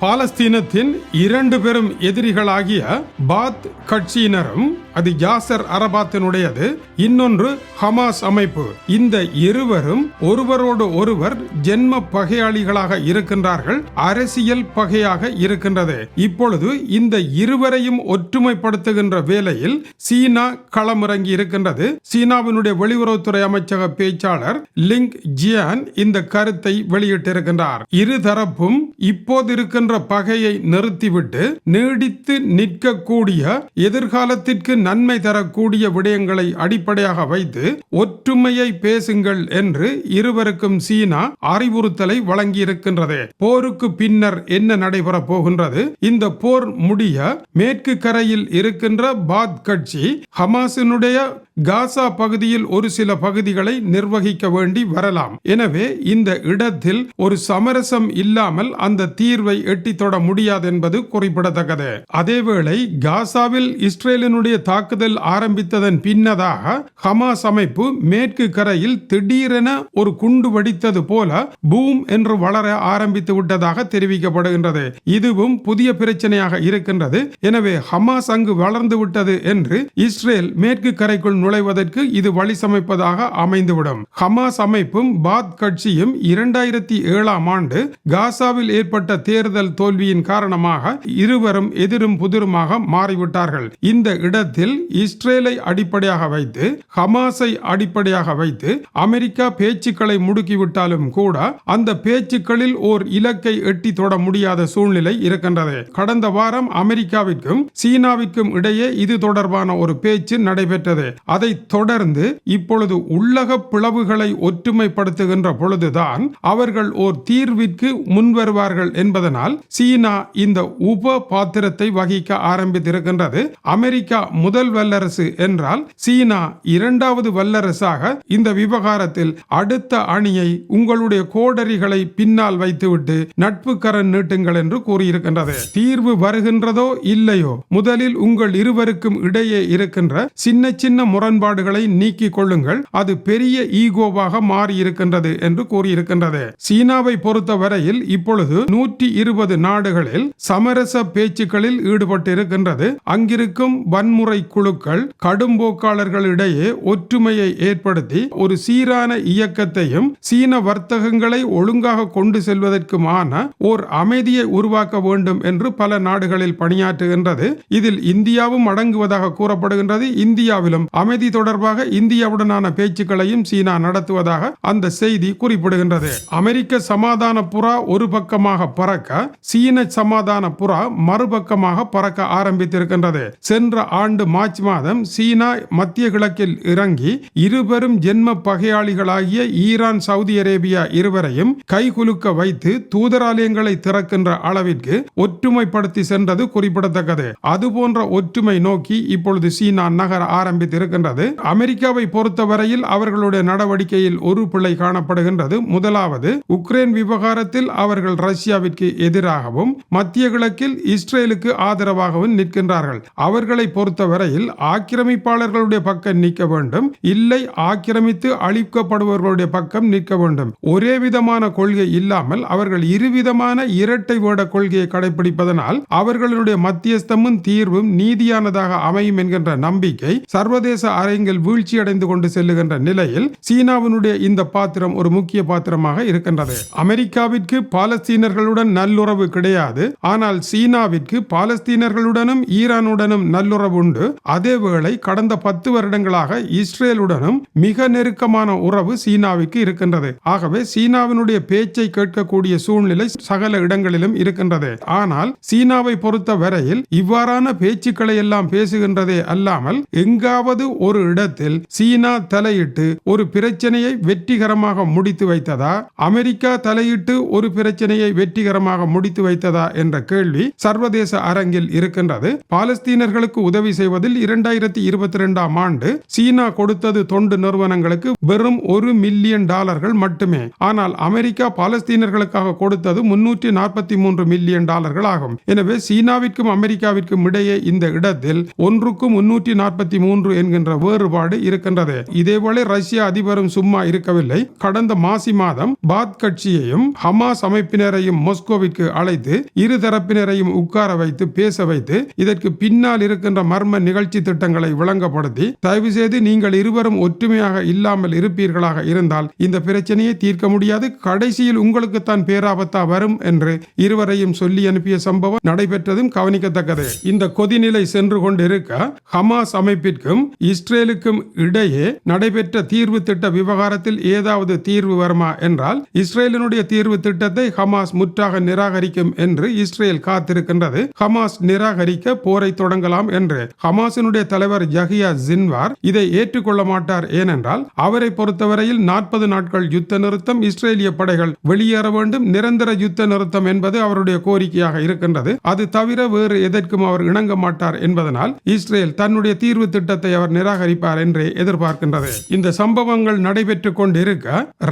பாலஸ்தீனத்தின் இரண்டு பெரும் எதிரிகளாகிய பாத் கட்சியினரும் அது யாசர் அரபாத்தினுடையது. இன்னொன்று ஹமாஸ் அமைப்பு. இந்த இருவரும் ஒருவரோடு ஒருவர் ஜென்ம பகையாளிகளாக இருக்கின்றார்கள் அரசியல் பகையாக இருக்கின்றது. இப்பொழுது இந்த இருவரையும் ஒற்றுமைப்படுத்துகின்ற வேளையில் சீனா களமிறங்கி இருக்கின்றது. சீனாவினுடைய வெளியுறவுத்துறை அமைச்சக பேச்சாளர் லிங் ஜியான் இந்த கருத்தை வெளியிட்டிருக்கின்றார். இருதரப்பும் இப்போது இருக்கின்ற பகையை நிறுத்திவிட்டு நீடித்து நிற்கக்கூடிய எதிர்காலத்திற்கு நன்மை தரக்கூடிய விடயங்களை அடிப்படையாக வைத்து ஒற்றுமையை பேசுங்கள் என்று இருவருக்கும் சீனா அறிவுறுத்தலை வழங்கியிருக்கின்றது. போருக்கு பின்னர் என்ன நடைபெறப் போகின்றது? இந்த போர் முடிய மேற்கு கரையில் இருக்கின்ற பாத் கட்சி ஹமாசினுடைய காசா பகுதியில் ஒரு சில பகுதிகளை நிர்வகிக்க வேண்டி வரலாம். எனவே இந்த இடத்தில் ஒரு சமரசம் இல்லாமல் அந்த தீர்வை எட்டி தொட முடியாது என்பது குறிப்பிடத்தக்கது. அதேவேளை காசாவில் இஸ்ரேலினுடைய தாக்குதல் ஆரம்பித்ததன் பின்னதாக ஹமாஸ் அமைப்பு மேற்கு கரையில் திடீரென ஒரு குண்டு வெடித்தது போல பூம் என்று வளர ஆரம்பித்து விட்டதாக தெரிவிக்கப்படுகின்றது. இதுவும் புதிய பிரச்சனையாக இருக்கின்றது. எனவே ஹமாஸ் அங்கு வளர்ந்து விட்டது என்று இஸ்ரேல் மேற்கு கரைக்குள் நுழைவதற்கு இது வழி சமைப்பதாக அமைந்துவிடும். ஹமாஸ் அமைப்பும் பாத் கட்சியும் இரண்டாயிரத்தி ஏழாம் ஆண்டு காசாவில் ஏற்பட்ட தேர்தல் தோல்வியின் காரணமாக இருவரும் எதிரும் புதிருமாக மாறிவிட்டார்கள். இந்த இடத்தில் இஸ்ரேலை அடிப்படையாக வைத்து ஹமாஸை அடிப்படையாக வைத்து அமெரிக்கா பேச்சுக்களை முடுக்கிவிட்டாலும் கூட அந்த பேச்சுக்களில் ஓர் இலக்கை எட்டி தொட முடியாத சூழ்நிலை இருக்கின்றது. கடந்த வாரம் அமெரிக்காவிற்கும் சீனாவிற்கும் இடையே இது தொடர்பான ஒரு பேச்சு நடைபெற்றது. அதை தொடர்ந்து இப்பொழுது உள்ளக பிளவுகளை ஒற்றுமைப்படுத்துகின்ற பொழுதுதான் அவர்கள் ஓர் தீர்விற்கு முன்வருவார்கள் என்பதனால் சீனா இந்த உப பாத்திரத்தை வகிக்க ஆரம்பித்திருக்கின்றது. அமெரிக்கா முதல் வல்லரசு என்றால் சீனா இரண்டாவது வல்லரசாக இந்த விவகாரத்தில் அடுத்த அணியை உங்களுடைய கோடரிகளை பின்னால் வைத்துவிட்டு நட்பு கரன் நீட்டுங்கள் என்று கூறியிருக்கின்றது. தீர்வு வருகின்றதோ இல்லையோ முதலில் உங்கள் இருவருக்கும் இடையே இருக்கின்ற சின்ன சின்ன முரண்பாடுகளை நீக்கிக் கொள்ளுங்கள். அது பெரிய ஈகோவாக மாறி இருக்கின்றது என்று கூறியிருக்கின்றது. சீனாவை பொறுத்தவரையில் இப்பொழுது நூற்றி இருபது முப்பது நாடுகளில் சமரச பேச்சுக்களில் ஈடுபட்டிருக்கின்றது. அங்கிருக்கும் வன்முறை குழுக்கள் கடும்போக்காளர்களிடையே ஒற்றுமையை ஏற்படுத்தி ஒரு சீரான இயக்கத்தையும் சீன வர்த்தகங்களை ஒழுங்காக கொண்டு செல்வதற்குமான ஓர் அமைதியை உருவாக்க வேண்டும் என்று பல நாடுகளில் பணியாற்றுகின்றது. இதில் இந்தியாவும் அடங்குவதாக கூறப்படுகின்றது. இந்தியாவிலும் அமைதி தொடர்பாக இந்தியாவுடனான பேச்சுக்களையும் சீனா நடத்துவதாக அந்த செய்தி குறிப்பிடுகின்றது. அமெரிக்க சமாதான புறா ஒரு பக்கமாக பறக்க சீன சமாதான புறா மறுபக்கமாக பறக்க ஆரம்பித்திருக்கின்றது. சென்ற ஆண்டு மார்ச் மாதம் சீனா மத்திய கிழக்கில் இறங்கி இருவரும் ஜென்ம பகையாளிகளாகிய ஈரான் சவுதி அரேபியா இருவரையும் கைகுலுக்க வைத்து தூதராலயங்களை திறக்கின்ற அளவிற்கு ஒற்றுமைப்படுத்தி சென்றது குறிப்பிடத்தக்கது. அதுபோன்ற ஒற்றுமை நோக்கி இப்பொழுது சீனா நகர ஆரம்பித்திருக்கின்றது. அமெரிக்காவை பொறுத்தவரையில் அவர்களுடைய நடவடிக்கையில் ஒரு பிழை காணப்படுகின்றது. முதலாவது உக்ரைன் விவகாரத்தில் அவர்கள் ரஷ்யாவிற்கு எதிராகவும் மத்திய கிழக்கில் இஸ்ரேலுக்கு ஆதரவாகவும் நிற்கின்றார்கள். அவர்களை பொறுத்தவரையில் ஆக்கிரமிப்பாளர்களுடைய பக்கம் நிற்க வேண்டும். இல்லை ஆக்கிரமித்து அழிக்கப்படுபவர்களுடைய பக்கம் நிற்க வேண்டும். ஒரே விதமான கொள்கை இல்லாமல் அவர்கள் இருவிதமான இரட்டை வேட கொள்கையை கடைபிடிப்பதனால் அவர்களுடைய மத்தியஸ்தமும் தீர்வும் நீதியானதாக அமையும் என்கின்ற நம்பிக்கை சர்வதேச அரங்கில் வீழ்ச்சியடைந்து கொண்டு செல்லுகின்ற நிலையில் சீனாவினுடைய இந்த பாத்திரம் ஒரு முக்கிய பாத்திரமாக இருக்கின்றது. அமெரிக்காவிற்கு பாலஸ்தீனர்களுடன் நல்லுறவு கிடையாது. ஆனால் சீனாவிற்கு பாலஸ்தீனர்களுடனும் ஈரானுடனும் நல்லுறவு உண்டு. அதேவேளை கடந்த பத்து வருடங்களாக இஸ்ரேலுடனும் மிக நெருக்கமான உறவு சீனாவிற்கு இருக்கின்றது. ஆகவே சீனாவினுடைய பேச்சை கேட்கக்கூடிய சூழ்நிலை சகல இடங்களிலும் இருக்கின்றது. ஆனால் சீனாவை பொறுத்த வரையில் இவ்வாறான பேச்சுக்களை எல்லாம் பேசுகின்றதே அல்லாமல் எங்காவது ஒரு இடத்தில் சீனா தலையிட்டு ஒரு பிரச்சனையை வெற்றிகரமாக முடித்து வைத்ததா? அமெரிக்கா தலையிட்டு ஒரு பிரச்சனையை வெற்றிகரமாக முடித்து வைத்ததா என்ற கேள்வி சர்வதேச அரங்கில் இருக்கின்றது. பாலஸ்தீனர்களுக்கு உதவி செய்வதில் இரண்டாயிரத்தி இருபத்தி ரெண்டாம் ஆண்டு சீனா கொடுத்தது தொண்டு நிறுவனங்களுக்கு வெறும் ஒரு மில்லியன் டாலர்கள் மட்டுமே. ஆனால் அமெரிக்கா பாலஸ்தீனர்களுக்காக கொடுத்தது முன்னூற்றி நாற்பத்தி மூன்று மில்லியன் டாலர்கள் ஆகும். எனவே சீனாவிற்கும் அமெரிக்காவிற்கும் இடையே இந்த இடத்தில் ஒன்றுக்கு முன்னூற்றி நாற்பத்தி மூன்று என்கின்ற வேறுபாடு இருக்கின்றது. இதேபோல ரஷ்ய அதிபரும் சும்மா இருக்கவில்லை. கடந்த மாசி மாதம் பாத் கட்சியையும் ஹமாஸ் அமைப்பினரையும் மொஸ்கோவிற்கு அழைத்து இரு தரப்பினரையும் உட்கார வைத்து பேச வைத்து இதற்கு பின்னால் இருக்கின்ற மர்ம நிகழ்ச்சி திட்டங்களை விளங்கப்படுத்தி தயவு செய்து நீங்கள் இருவரும் ஒற்றுமையாக இல்லாமல் இருப்பீர்களாக இருந்தால் இந்த பிரச்சனையை தீர்க்க முடியாது. கடைசியில் உங்களுக்குத்தான் பேராபத்தா வரும் என்று இருவரையும் சொல்லி அனுப்பிய சம்பவம் நடைபெற்றதும் கவனிக்கத்தக்கது. இந்த கொதிநிலை சென்று கொண்டிருக்க ஹமாஸ் அமைப்பிற்கும் இஸ்ரேலுக்கும் இடையே நடைபெற்ற தீர்வு திட்ட விவகாரத்தில் ஏதாவது தீர்வு வருமா என்றால் இஸ்ரேலினுடைய தீர்வு திட்டத்தை ஹமாஸ் முற்றாக நிராக நிராகரிக்கும் என்று இஸ்ரேல் காத்திருக்கின்றது. ஹமாஸ் நிராகரிக்க போரை தொடங்கலாம் என்று ஹமாஸினுடைய தலைவர் ஜஹியா ஜின்வார் இதை ஏற்றுக்கொள்ள மாட்டார். ஏனென்றால் அவரை பொறுத்தவரையில் நாற்பது நாட்கள் யுத்த நிறுத்தம் இஸ்ரேலிய படைகள் வெளியேற வேண்டும். நிரந்தர யுத்த நிறுத்தம் என்பது அவருடைய கோரிக்கையாக இருக்கின்றது. அது தவிர வேறு எதற்கும் அவர் இணங்க மாட்டார் என்பதனால் இஸ்ரேல் தன்னுடைய தீர்வு திட்டத்தை அவர் நிராகரிப்பார் என்றே எதிர்பார்க்கின்றது. இந்த சம்பவங்கள் நடைபெற்றுக் கொண்டிருக்க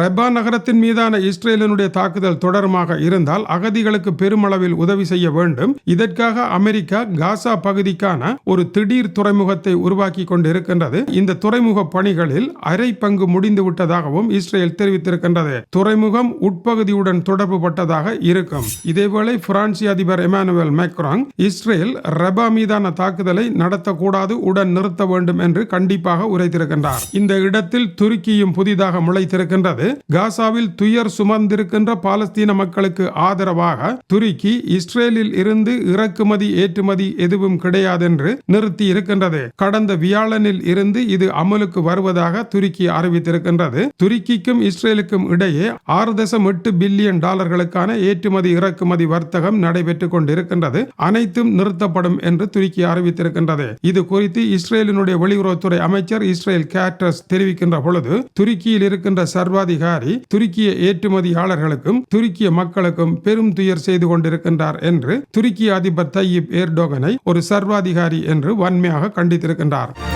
ரெபா நகரத்தின் மீதான இஸ்ரேலினுடைய தாக்குதல் தொடருமாக இருந்தால் அகதிகள் அகதிகளுக்கு பெருமளவில் உதவி செய்ய வேண்டும். இதற்காக அமெரிக்கா காசா பகுதிக்கான ஒரு திடீர் துறைமுகத்தை உருவாக்கி கொண்டிருக்கின்றது. இந்த துறைமுக பணிகளில் அரை பங்கு முடிந்து விட்டதாகவும் இஸ்ரேல் தெரிவித்திருக்கின்றது. துறைமுகம் உட்பகுதியுடன் தொடர்பு பட்டதாக இருக்கும். இதேவேளை பிரான்சி அதிபர் எமானுவேல் மேக்ராங் இஸ்ரேல் ரெபா மீதான தாக்குதலை நடத்தக்கூடாது உடன் நிறுத்த வேண்டும் என்று கண்டிப்பாக உரைத்திருக்கின்றார். இந்த இடத்தில் துருக்கியும் புதிதாக முளைத்திருக்கின்றது. காசாவில் துயர் சுமந்திருக்கின்ற பாலஸ்தீன மக்களுக்கு ஆதரவாக துருக்கி இஸ்ரேலில் இருந்து இறக்குமதி ஏற்றுமதி எதுவும் கிடையாதென்று நிறுத்தி இருக்கின்றது கடந்த வியாழனில் இருந்து இது அமலுக்கு வருவதாக துருக்கி அறிவித்திருக்கின்றது. துருக்கிக்கும் இஸ்ரேலுக்கும் இடையே ஆறு தசம் எட்டு பில்லியன் டாலர்களுக்கான ஏற்றுமதி இறக்குமதி வர்த்தகம் நடைபெற்றுக் கொண்டிருக்கின்றது. அனைத்தும் நிறுத்தப்படும் என்று துருக்கி அறிவித்திருக்கின்றது. இது குறித்து இஸ்ரேலினுடைய வெளியுறவுத்துறை அமைச்சர் இஸ்ரேல் கேட்டர்ஸ் தெரிவிக்கின்ற பொழுது துருக்கியில் இருக்கின்ற சர்வாதிகாரி துருக்கிய ஏற்றுமதியாளர்களுக்கும் துருக்கிய மக்களுக்கும் பெரும் துயர் செய்து கொண்டிருக்கின்றார் என்று துருக்கி அதிபர் தையிப் ஏர்டோகனை ஒரு சர்வாதிகாரி என்று வன்மையாக கண்டித்திருக்கின்றார்.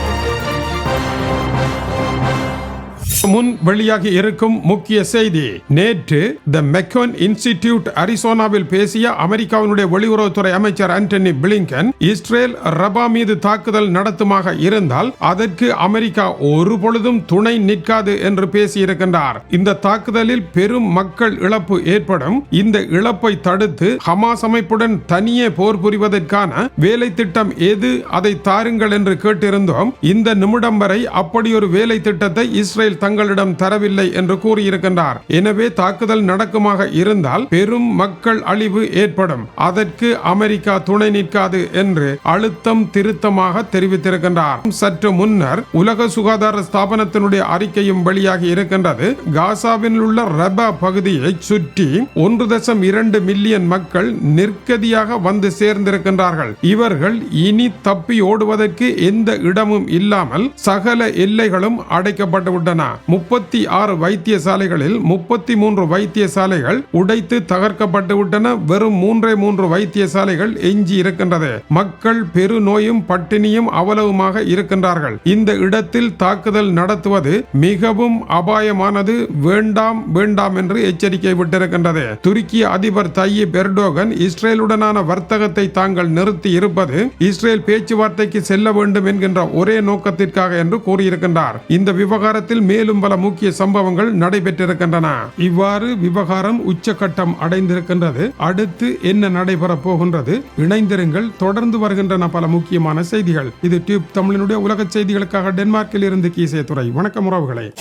முன் வெளியாகி இருக்கும் முக்கிய செய்தி. நேற்று த மெக்கோன் இன்ஸ்டிடியூட் அரிசோனாவில் பேசிய அமெரிக்காவினுடைய வெளியுறவுத்துறை அமைச்சர் ஆண்டனி பிளிங்கன் இஸ்ரேல் ரபா மீது தாக்குதல் நடத்துமாக இருந்தால் அதற்கு அமெரிக்கா ஒரு பொழுதும் துணை நிற்காது என்று பேசியிருக்கின்றார். இந்த தாக்குதலில் பெரும் மக்கள் இழப்பு ஏற்படும். இந்த இழப்பை தடுத்து ஹமாஸ் அமைப்புடன் தனியே போர் புரிவதற்கான வேலை திட்டம் எது அதை தாருங்கள் என்று கேட்டிருந்தோம். இந்த நிமிடம் வரை அப்படி ஒரு வேலை திட்டத்தை இஸ்ரேல் தங்களிடம் தரவில்லை என்று கூறியிருக்கின்றார். எனவே தாக்குதல் நடக்குமாக இருந்தால் பெரும் மக்கள் அழிவு ஏற்படும். அதற்கு அமெரிக்கா துணை நிற்காது என்று அழுத்தம் திருத்தமாக தெரிவித்திருக்கின்றார். சற்று முன்னர் உலக சுகாதார ஸ்தாபனத்தினுடைய அறிக்கையும் வெளியாகி இருக்கின்றது. காசாவில் உள்ள ரபா பகுதியை சுற்றி ஒன்று தசம் இரண்டு மில்லியன் மக்கள் நிற்கதியாக வந்து சேர்ந்திருக்கின்றார்கள். இவர்கள் இனி தப்பி ஓடுவதற்கு எந்த இடமும் இல்லாமல் சகல எல்லைகளும் அடைக்கப்பட்டு விட்டன முப்பத்தி ஆறு வைத்தியசாலைகளில் முப்பத்தி மூன்று வைத்தியசாலைகள் உடைத்து தகர்க்கப்பட்டு விட்டன வெறும் மூன்றே மூன்று வைத்தியசாலைகள் எஞ்சி இருக்கின்றது. மக்கள் பெருநோயும் பட்டினியும் அவ்வளவுமாக இருக்கின்றார்கள். இந்த இடத்தில் தாக்குதல் நடத்துவது மிகவும் அபாயமானது. வேண்டாம் வேண்டாம் என்று எச்சரிக்கை விட்டிருக்கின்றது. துருக்கிய அதிபர் தையிப் எர்டோகன் இஸ்ரேலுடனான வர்த்தகத்தை தாங்கள் நிறுத்தி இருப்பது இஸ்ரேல் பேச்சுவார்த்தைக்கு செல்ல வேண்டும் என்கின்ற ஒரே நோக்கத்திற்காக என்று கூறியிருக்கின்றார். இந்த விவகாரத்தில் மேல் மேலும் பல முக்கிய சம்பவங்கள் நடைபெற்றிருக்கின்றன. இவ்வாறு விவகாரம் உச்சகட்டம் அடைந்திருக்கின்றது. அடுத்து என்ன நடைபெற போகின்றது? இணைந்திருங்கள். தொடர்ந்து வருகின்றன பல முக்கியமான செய்திகள். இது டியூப் தமிழினுடைய உலக செய்திகளுக்காக டென்மார்க்கில் இருந்து கீசே துறை வணக்கம் உறவுகளே.